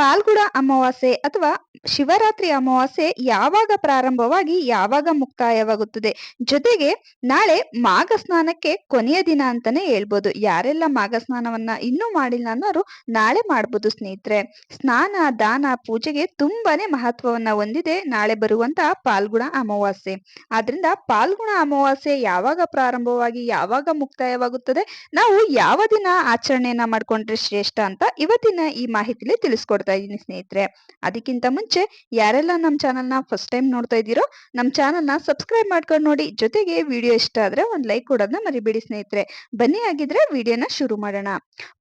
ಪಾಲ್ಗುಡ ಅಮಾವಾಸ್ಯೆ ಅಥವಾ ಶಿವರಾತ್ರಿ ಅಮಾವಾಸ್ಯೆ ಯಾವಾಗ ಪ್ರಾರಂಭವಾಗಿ ಯಾವಾಗ ಮುಕ್ತಾಯವಾಗುತ್ತದೆ? ಜೊತೆಗೆ ನಾಳೆ ಮಾಘ ಸ್ನಾನಕ್ಕೆ ಕೊನೆಯ ದಿನ ಅಂತಾನೆ ಹೇಳ್ಬೋದು. ಯಾರೆಲ್ಲ ಮಾಘ ಸ್ನಾನವನ್ನ ಇನ್ನೂ ಮಾಡಿಲ್ಲ ಅನ್ನೋರು ನಾಳೆ ಮಾಡ್ಬೋದು ಸ್ನೇಹಿತರೆ. ಸ್ನಾನ, ದಾನ, ಪೂಜೆಗೆ ತುಂಬಾನೇ ಮಹತ್ವವನ್ನ ಹೊಂದಿದೆ ನಾಳೆ ಬರುವಂತ ಪಾಲ್ಗುಣ ಅಮಾವಾಸ್ಯೆ. ಆದ್ರಿಂದ ಪಾಲ್ಗುಣ ಅಮಾವಾಸ್ಯೆ ಯಾವಾಗ ಪ್ರಾರಂಭವಾಗಿ ಯಾವಾಗ ಮುಕ್ತಾಯವಾಗುತ್ತದೆ? ನಾವು ಯಾವ ದಿನ ಆಚರಣೆಯನ್ನ ಮಾಡ್ಕೊಂಡ್ರೆ ಶ್ರೇಷ್ಠ ಅಂತ ಇವತ್ತಿನ ಈ ಮಾಹಿತಿಲಿ ತಿಳಿಸ್ಕೊಡ್ತಾ ಇದ್ದೀನಿ ಸ್ನೇಹಿತರೆ, ಅದಕ್ಕಿಂತ ಮುಂಚೆ ಯಾರೆಲ್ಲ ನಮ್ಮ ಚಾನಲ್ನ ಫಸ್ಟ್ ಟೈಮ್ ನೋಡ್ತಾ ಇದ್ದೀರೋ, ನಮ್ಮ ಚಾನಲ್ನ ಸಬ್ಸ್ಕ್ರೈಬ್ ಮಾಡ್ಕೊಂಡು ನೋಡಿ, ಜೊತೆಗೆ ವಿಡಿಯೋ ಇಷ್ಟ ಆದ್ರೆ ಒಂದ್ ಲೈಕ್ ಕೊಡೋದನ್ನ ಮರಿಬೇಡಿ ಸ್ನೇಹಿತರೆ. ಬನ್ನಿ ಆಗಿದ್ರೆ ವಿಡಿಯೋನ ಶುರು ಮಾಡೋಣ.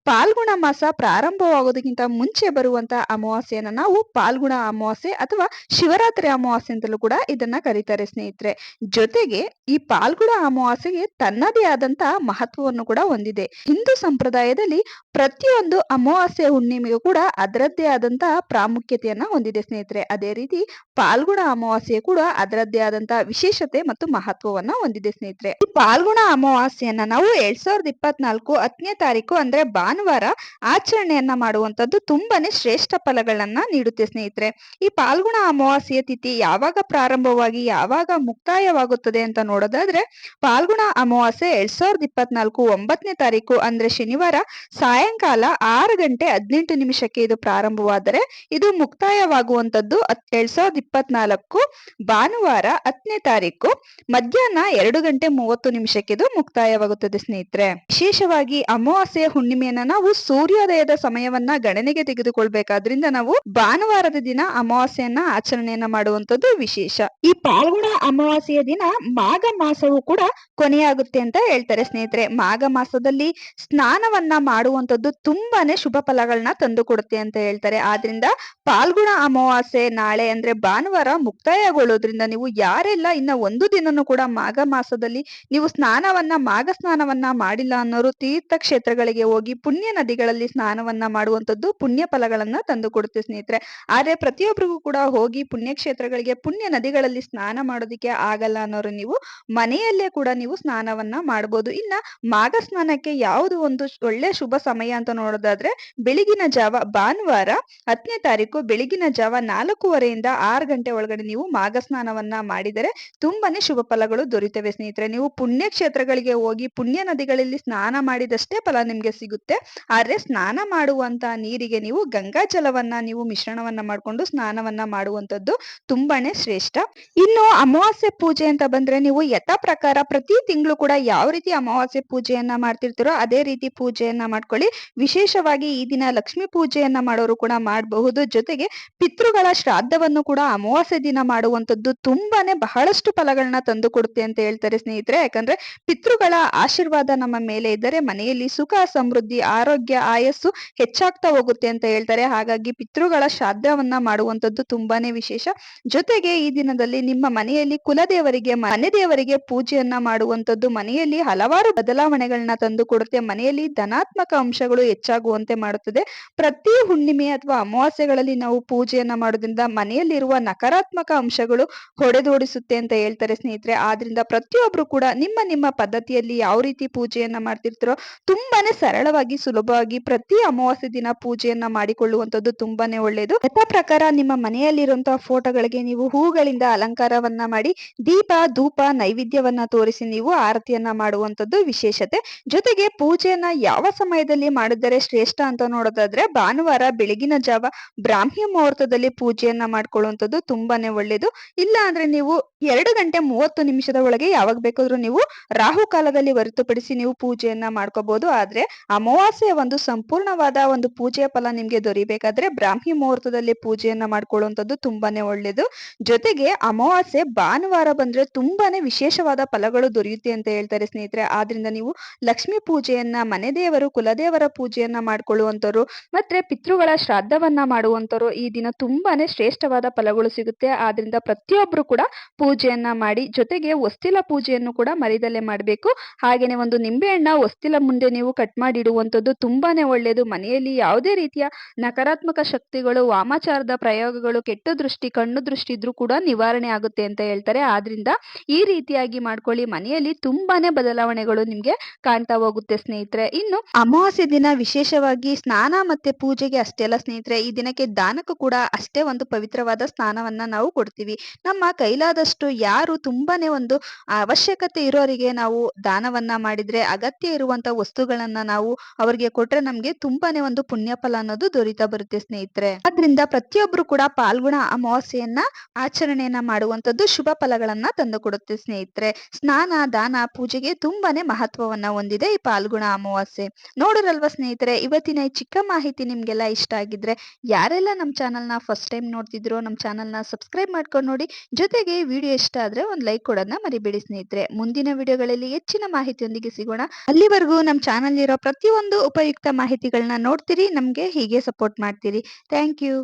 ಪಾಲ್ಗುಣ ಮಾಸ ಪ್ರಾರಂಭವಾಗೋದಕ್ಕಿಂತ ಮುಂಚೆ ಬರುವಂತ ಅಮಾವಾಸ್ಯೆಯನ್ನ ನಾವು ಪಾಲ್ಗುಣ ಅಮಾವಾಸ್ಯೆ ಅಥವಾ ಶಿವರಾತ್ರಿ ಅಮಾವಾಸ್ಯೆ ಅಂತಲೂ ಕೂಡ ಇದನ್ನ ಕರೀತಾರೆ ಸ್ನೇಹಿತರೆ. ಜೊತೆಗೆ ಈ ಪಾಲ್ಗುಣ ಅಮಾವಾಸ್ಯೆಗೆ ತನ್ನದೇ ಆದಂತಹ ಮಹತ್ವವನ್ನು ಕೂಡ ಹೊಂದಿದೆ. ಹಿಂದೂ ಸಂಪ್ರದಾಯದಲ್ಲಿ ಪ್ರತಿಯೊಂದು ಅಮಾವಾಸ್ಯೆ ಹುಣ್ಣಿಮೆಗೂ ಕೂಡ ಅದರದ್ದೇ ಆದಂತಹ ಪ್ರಾಮುಖ್ಯತೆಯನ್ನ ಹೊಂದಿದೆ ಸ್ನೇಹಿತರೆ. ಅದೇ ರೀತಿ ಪಾಲ್ಗುಣ ಅಮಾವಾಸ್ಯೆ ಕೂಡ ಅದರದ್ದೇ ಆದಂತಹ ವಿಶೇಷತೆ ಮತ್ತು ಮಹತ್ವವನ್ನ ಹೊಂದಿದೆ ಸ್ನೇಹಿತರೆ. ಈ ಪಾಲ್ಗುಣ ಅಮಾವಾಸ್ಯೆಯನ್ನ ನಾವು ಎರಡ್ ಸಾವಿರದ ಇಪ್ಪತ್ನಾಲ್ಕು ಹತ್ತನೇ ತಾರೀಕು ಅಂದ್ರೆ ಭಾನುವಾರ ಆಚರಣೆಯನ್ನ ಮಾಡುವಂತದ್ದು ತುಂಬಾನೇ ಶ್ರೇಷ್ಠ ಫಲಗಳನ್ನ ನೀಡುತ್ತೆ ಸ್ನೇಹಿತರೆ. ಈ ಪಾಲ್ಗುಣ ಅಮಾವಾಸ್ಯೆಯ ತಿಥಿ ಯಾವಾಗ ಪ್ರಾರಂಭವಾಗಿ ಯಾವಾಗ ಮುಕ್ತಾಯವಾಗುತ್ತದೆ ಅಂತ ನೋಡೋದಾದ್ರೆ ಪಾಲ್ಗುಣ ಅಮಾವಾಸ್ಯೆ ಎರಡ್ ಸಾವಿರದ ಇಪ್ಪತ್ನಾಲ್ಕು ಒಂಬತ್ತನೇ ತಾರೀಕು ಅಂದ್ರೆ ಶನಿವಾರ ಸಾಯಂಕಾಲ ಆರು ಗಂಟೆ ಹದಿನೆಂಟು ನಿಮಿಷಕ್ಕೆ ಇದು ಪ್ರಾರಂಭವಾದರೆ ಇದು ಮುಕ್ತಾಯವಾಗುವಂತದ್ದು ಎರಡ್ ಸಾವಿರದ ಇಪ್ಪತ್ನಾಲ್ಕು ಭಾನುವಾರ ಹತ್ತನೇ ತಾರೀಕು ಮಧ್ಯಾಹ್ನ ಎರಡು ಗಂಟೆ ಮೂವತ್ತು ನಿಮಿಷಕ್ಕೆ ಇದು ಮುಕ್ತಾಯವಾಗುತ್ತದೆ ಸ್ನೇಹಿತರೆ. ವಿಶೇಷವಾಗಿ ಅಮಾವಾಸ್ಯೆಯ ಹುಣ್ಣಿಮೆಯನ್ನ ನಾವು ಸೂರ್ಯೋದಯದ ಸಮಯವನ್ನ ಗಣನೆಗೆ ತೆಗೆದುಕೊಳ್ಬೇಕಾದ್ರಿಂದ ನಾವು ಭಾನುವಾರದ ದಿನ ಅಮಾವಾಸ್ಯೆಯನ್ನ ಆಚರಣೆಯನ್ನ ಮಾಡುವಂತದ್ದು ವಿಶೇಷ. ಈ ಪಾಲ್ಗುಣ ಅಮಾವಾಸ್ಯೆಯ ದಿನ ಮಾಘ ಮಾಸವು ಕೂಡ ಕೊನೆಯಾಗುತ್ತೆ ಅಂತ ಹೇಳ್ತಾರೆ ಸ್ನೇಹಿತರೆ. ಮಾಘ ಮಾಸದಲ್ಲಿ ಸ್ನಾನವನ್ನ ಮಾಡುವಂತದ್ದು ತುಂಬಾನೇ ಶುಭ ಫಲಗಳನ್ನ ತಂದು ಕೊಡುತ್ತೆ ಅಂತ ಹೇಳ್ತಾರೆ ಆದ್ರಿಂದ ಪಾಲ್ಗುಣ ಅಮಾವಾಸ್ಯೆ ನಾಳೆ ಅಂದ್ರೆ ಭಾನುವಾರ ಮುಕ್ತಾಯಗೊಳ್ಳೋದ್ರಿಂದ ನೀವು ಯಾರೆಲ್ಲ ಇನ್ನ ಒಂದು ದಿನನೂ ಕೂಡ ಮಾಘ ಮಾಸದಲ್ಲಿ ನೀವು ಸ್ನಾನವನ್ನ, ಮಾಘ ಸ್ನಾನವನ್ನ ಮಾಡಿಲ್ಲ ಅನ್ನೋರು ತೀರ್ಥ ಕ್ಷೇತ್ರಗಳಿಗೆ ಹೋಗಿ ಪುಣ್ಯ ನದಿಗಳಲ್ಲಿ ಸ್ನಾನವನ್ನ ಮಾಡುವಂತದ್ದು ಪುಣ್ಯ ಫಲಗಳನ್ನ ತಂದು ಕೊಡುತ್ತೆ ಸ್ನೇಹಿತರೆ. ಆದ್ರೆ ಪ್ರತಿಯೊಬ್ಬರಿಗೂ ಕೂಡ ಹೋಗಿ ಪುಣ್ಯ ಕ್ಷೇತ್ರಗಳಿಗೆ, ಪುಣ್ಯ ನದಿಗಳಲ್ಲಿ ಸ್ನಾನ ಮಾಡೋದಿಕ್ಕೆ ಆಗಲ್ಲ ಅನ್ನೋರು ನೀವು ಮನೆಯಲ್ಲೇ ಕೂಡ ನೀವು ಸ್ನಾನವನ್ನ ಮಾಡಬಹುದು ಇನ್ನ ಮಾಘ ಸ್ನಾನಕ್ಕೆ ಯಾವುದು ಒಂದು ಒಳ್ಳೆ ಶುಭ ಸಮಯ ಅಂತ ನೋಡೋದಾದ್ರೆ ಬೆಳಗಿನ ಜಾವ ಭಾನುವಾರ ಹತ್ತನೇ ತಾರೀಕು ಬೆಳಗಿನ ಜಾವ ನಾಲ್ಕೂವರೆಯಿಂದ ಆರು ಗಂಟೆ ಒಳಗಡೆ ನೀವು ಮಾಘ ಸ್ನಾನವನ್ನ ಮಾಡಿದರೆ ತುಂಬಾನೇ ಶುಭ ಫಲಗಳು ದೊರೆಯುತ್ತವೆ ಸ್ನೇಹಿತರೆ. ನೀವು ಪುಣ್ಯ ಕ್ಷೇತ್ರಗಳಿಗೆ ಹೋಗಿ ಪುಣ್ಯ ನದಿಗಳಲ್ಲಿ ಸ್ನಾನ ಮಾಡಿದಷ್ಟೇ ಫಲ ನಿಮ್ಗೆ ಸಿಗುತ್ತೆ. ಆದ್ರೆ ಸ್ನಾನ ಮಾಡುವಂತಹ ನೀರಿಗೆ ನೀವು ಗಂಗಾ ಜಲವನ್ನ ನೀವು ಮಿಶ್ರಣವನ್ನ ಮಾಡ್ಕೊಂಡು ಸ್ನಾನವನ್ನ ಮಾಡುವಂತದ್ದು ತುಂಬಾನೇ ಶ್ರೇಷ್ಠ. ಇನ್ನು ಅಮಾವಾಸ್ಯೆ ಪೂಜೆ ಅಂತ ಬಂದ್ರೆ ನೀವು ಯಥಾ ಪ್ರಕಾರ ಪ್ರತಿ ತಿಂಗಳು ಕೂಡ ಯಾವ ರೀತಿ ಅಮಾವಾಸ್ಯೆ ಪೂಜೆಯನ್ನ ಮಾಡ್ತಿರ್ತೀರೋ ಅದೇ ರೀತಿ ಪೂಜೆಯನ್ನ ಮಾಡ್ಕೊಳ್ಳಿ. ವಿಶೇಷವಾಗಿ ಈ ದಿನ ಲಕ್ಷ್ಮಿ ಪೂಜೆಯನ್ನ ಮಾಡೋರು ಮಾಡಬಹುದು. ಜೊತೆಗೆ ಪಿತೃಗಳ ಶ್ರಾದ್ದವನ್ನು ಕೂಡ ಅಮಾವಾಸ್ಯೆ ದಿನ ಮಾಡುವಂತದ್ದು ತುಂಬಾನೇ ಬಹಳಷ್ಟು ಫಲಗಳನ್ನ ತಂದು ಕೊಡುತ್ತೆ ಅಂತ ಹೇಳ್ತಾರೆ ಸ್ನೇಹಿತರೆ. ಯಾಕಂದ್ರೆ ಪಿತೃಗಳ ಆಶೀರ್ವಾದ ನಮ್ಮ ಮೇಲೆ ಇದ್ದರೆ ಮನೆಯಲ್ಲಿ ಸುಖ, ಸಮೃದ್ಧಿ, ಆರೋಗ್ಯ, ಆಯಸ್ಸು ಹೆಚ್ಚಾಗ್ತಾ ಹೋಗುತ್ತೆ ಅಂತ ಹೇಳ್ತಾರೆ. ಹಾಗಾಗಿ ಪಿತೃಗಳ ಶ್ರಾದ್ದವನ್ನ ಮಾಡುವಂತದ್ದು ತುಂಬಾನೇ ವಿಶೇಷ. ಜೊತೆಗೆ ಈ ದಿನದಲ್ಲಿ ನಿಮ್ಮ ಮನೆಯಲ್ಲಿ ಕುಲದೇವರಿಗೆ ಮನೆ ದೇವರಿಗೆ ಪೂಜೆಯನ್ನ ಮಾಡುವಂತದ್ದು ಮನೆಯಲ್ಲಿ ಹಲವಾರು ಬದಲಾವಣೆಗಳನ್ನ ತಂದು ಕೊಡುತ್ತೆ ಮನೆಯಲ್ಲಿ ಧನಾತ್ಮಕ ಅಂಶಗಳು ಹೆಚ್ಚಾಗುವಂತೆ ಮಾಡುತ್ತದೆ. ಪ್ರತಿ ಹುಣ್ಣಿಮೆ ಅಥವಾ ಅಮಾವಾಸ್ಯೆಗಳಲ್ಲಿ ನಾವು ಪೂಜೆಯನ್ನ ಮಾಡೋದ್ರಿಂದ ಮನೆಯಲ್ಲಿರುವ ನಕಾರಾತ್ಮಕ ಅಂಶಗಳು ಹೊಡೆದೋಡಿಸುತ್ತೆ ಅಂತ ಹೇಳ್ತಾರೆ ಸ್ನೇಹಿತರೆ. ಆದ್ರಿಂದ ಪ್ರತಿಯೊಬ್ರು ಕೂಡ ನಿಮ್ಮ ನಿಮ್ಮ ಪದ್ಧತಿಯಲ್ಲಿ ಯಾವ ರೀತಿ ಪೂಜೆಯನ್ನ ಮಾಡ್ತಿರ್ತೀರೋ ತುಂಬಾನೇ ಸರಳವಾಗಿ, ಸುಲಭವಾಗಿ ಪ್ರತಿ ಅಮಾವಾಸ್ಯೆ ದಿನ ಪೂಜೆಯನ್ನ ಮಾಡಿಕೊಳ್ಳುವಂತದ್ದು ತುಂಬಾನೇ ಒಳ್ಳೆಯದು ಯಥಾ ಪ್ರಕಾರ ನಿಮ್ಮ ಮನೆಯಲ್ಲಿರುವಂತಹ ಫೋಟೋಗಳಿಗೆ ನೀವು ಹೂಗಳಿಂದ ಅಲಂಕಾರವನ್ನ ಮಾಡಿ, ದೀಪ, ಧೂಪ, ನೈವೇದ್ಯವನ್ನ ತೋರಿಸಿ ನೀವು ಆರತಿಯನ್ನ ಮಾಡುವಂತದ್ದು ವಿಶೇಷತೆ. ಜೊತೆಗೆ ಪೂಜೆಯನ್ನ ಯಾವ ಸಮಯದಲ್ಲಿ ಮಾಡಿದರೆ ಶ್ರೇಷ್ಠ ಅಂತ ನೋಡೋದಾದ್ರೆ ಭಾನುವಾರ ಬೆಳಗಿನ ಜಾವ ಬ್ರಾಹ್ಮಿ ಮುಹೂರ್ತದಲ್ಲಿ ಪೂಜೆಯನ್ನ ಮಾಡ್ಕೊಳ್ಳುವಂಥದ್ದು ತುಂಬಾನೇ ಒಳ್ಳೇದು. ಇಲ್ಲ ಅಂದ್ರೆ ನೀವು ಎರಡು ಗಂಟೆ ಮೂವತ್ತು ನಿಮಿಷದ ಒಳಗೆ ಯಾವಾಗ ಬೇಕಾದ್ರೂ ನೀವು ರಾಹು ಕಾಲದಲ್ಲಿ ಹೊರತುಪಡಿಸಿ ನೀವು ಪೂಜೆಯನ್ನ ಮಾಡ್ಕೋಬಹುದು ಆದ್ರೆ ಅಮಾವಾಸ್ಯೆ ಒಂದು ಸಂಪೂರ್ಣವಾದ ಒಂದು ಪೂಜೆಯ ಫಲ ನಿಮ್ಗೆ ದೊರಿಬೇಕಾದ್ರೆ ಬ್ರಾಹ್ಮಿ ಮುಹೂರ್ತದಲ್ಲಿ ಪೂಜೆಯನ್ನ ಮಾಡ್ಕೊಳ್ಳುವಂಥದ್ದು ತುಂಬಾನೇ ಒಳ್ಳೇದು. ಜೊತೆಗೆ ಅಮಾವಾಸ್ಯೆ ಭಾನುವಾರ ಬಂದ್ರೆ ತುಂಬಾನೇ ವಿಶೇಷವಾದ ಫಲಗಳು ದೊರೆಯುತ್ತೆ ಅಂತ ಹೇಳ್ತಾರೆ ಸ್ನೇಹಿತರೆ. ಆದ್ರಿಂದ ನೀವು ಲಕ್ಷ್ಮಿ ಪೂಜೆಯನ್ನ ಮನೆ ದೇವರು, ಕುಲದೇವರ ಪೂಜೆಯನ್ನ ಮಾಡ್ಕೊಳ್ಳುವಂತವ್ರು ಮತ್ತೆ ಪಿತೃಗಳ ಶ್ರಾದ್ದವನ್ನ ಮಾಡುವಂತರು ಈ ದಿನ ತುಂಬಾನೇ ಶ್ರೇಷ್ಠವಾದ ಫಲಗಳು ಸಿಗುತ್ತೆ. ಆದ್ರಿಂದ ಪ್ರತಿಯೊಬ್ರು ಕೂಡ ಪೂಜೆಯನ್ನ ಮಾಡಿ, ಜೊತೆಗೆ ಹೊಸ್ತಿಲ ಪೂಜೆಯನ್ನು ಕೂಡ ಮರಿದಲ್ಲೇ ಮಾಡಬೇಕು. ಹಾಗೇನೆ ಒಂದು ನಿಂಬೆಹಣ್ಣ ಹೊಸ್ತಿಲ ಮುಂದೆ ನೀವು ಕಟ್ ಮಾಡಿ ಇಡುವಂತದ್ದು ತುಂಬಾನೇ ಒಳ್ಳೆಯದು ಮನೆಯಲ್ಲಿ ಯಾವುದೇ ರೀತಿಯ ನಕಾರಾತ್ಮಕ ಶಕ್ತಿಗಳು, ವಾಮಾಚಾರದ ಪ್ರಯೋಗಗಳು, ಕೆಟ್ಟ ದೃಷ್ಟಿ, ಕಣ್ಣು ದೃಷ್ಟಿ ಇದ್ರೂ ಕೂಡ ನಿವಾರಣೆ ಆಗುತ್ತೆ ಅಂತ ಹೇಳ್ತಾರೆ. ಆದ್ರಿಂದ ಈ ರೀತಿಯಾಗಿ ಮಾಡ್ಕೊಳ್ಳಿ. ಮನೆಯಲ್ಲಿ ತುಂಬಾನೇ ಬದಲಾವಣೆಗಳು ನಿಮ್ಗೆ ಕಾಣ್ತಾ ಹೋಗುತ್ತೆ ಸ್ನೇಹಿತರೆ. ಇನ್ನು ಅಮಾವಾಸ್ಯೆ ದಿನ ವಿಶೇಷವಾಗಿ ಸ್ನಾನ ಮತ್ತೆ ಪೂಜೆಗೆ ಅಷ್ಟೇ ಅಲ್ಲ ಸ್ನೇಹಿತರೆ, ಈ ದಿನಕ್ಕೆ ದಾನಕ್ಕೂ ಕೂಡ ಅಷ್ಟೇ ಒಂದು ಪವಿತ್ರವಾದ ಸ್ನಾನವನ್ನ ನಾವು ಕೊಡ್ತೀವಿ. ನಮ್ಮ ಕೈಲಾದಷ್ಟು ಯಾರು ತುಂಬಾನೇ ಒಂದು ಅವಶ್ಯಕತೆ ಇರೋರಿಗೆ ನಾವು ದಾನವನ್ನ ಮಾಡಿದ್ರೆ, ಅಗತ್ಯ ಇರುವಂತ ವಸ್ತುಗಳನ್ನ ನಾವು ಅವರಿಗೆ ಕೊಟ್ರೆ ನಮ್ಗೆ ತುಂಬಾನೇ ಒಂದು ಪುಣ್ಯ ಫಲ ಅನ್ನೋದು ದೊರೀತಾ ಬರುತ್ತೆ ಸ್ನೇಹಿತರೆ. ಆದ್ರಿಂದ ಪ್ರತಿಯೊಬ್ರು ಕೂಡ ಪಾಲ್ಗುಣ ಅಮಾವಾಸ್ಯೆಯನ್ನ ಆಚರಣೆಯನ್ನ ಮಾಡುವಂತದ್ದು ಶುಭ ಫಲಗಳನ್ನ ತಂದು ಕೊಡುತ್ತೆ ಸ್ನೇಹಿತರೆ. ಸ್ನಾನ, ದಾನ, ಪೂಜೆಗೆ ತುಂಬಾನೇ ಮಹತ್ವವನ್ನ ಹೊಂದಿದೆ ಈ ಪಾಲ್ಗುಣ ಅಮಾವಾಸ್ಯೆ. ನೋಡಿರಲ್ವಾ ಸ್ನೇಹಿತರೆ, ಇವತ್ತಿನ ಚಿಕ್ಕ ಮಾಹಿತಿ ನಿಮ್ಗೆಲ್ಲ ಇಷ್ಟ ಆಗಿದ್ರೆ ಯಾರೆಲ್ಲ ನಮ್ಮ ಚಾನಲ್ನ ಫಸ್ಟ್ ಟೈಮ್ ನೋಡ್ತಿದ್ರೋ ನಮ್ಮ ಚಾನಲ್ನ ಸಬ್ಸ್ಕ್ರೈಬ್ ಮಾಡ್ಕೊಂಡು ನೋಡಿ, ಜೊತೆಗೆ ವಿಡಿಯೋ ಇಷ್ಟ ಆದ್ರೆ ಒಂದು ಲೈಕ್ ಕೊಡೋದನ್ನ ಮರಿಬೇಡಿ ಸ್ನೇಹಿತರೆ. ಮುಂದಿನ ವಿಡಿಯೋಗಳಲ್ಲಿ ಹೆಚ್ಚಿನ ಮಾಹಿತಿಯೊಂದಿಗೆ ಸಿಗೋಣ. ಅಲ್ಲಿವರೆಗೂ ನಮ್ಮ ಚಾನಲ್ ಇರೋ ಪ್ರತಿಯೊಂದು ಉಪಯುಕ್ತ ಮಾಹಿತಿಗಳನ್ನ ನೋಡ್ತೀರಿ, ನಮ್ಗೆ ಹೀಗೆ ಸಪೋರ್ಟ್ ಮಾಡ್ತೀರಿ. Thank you.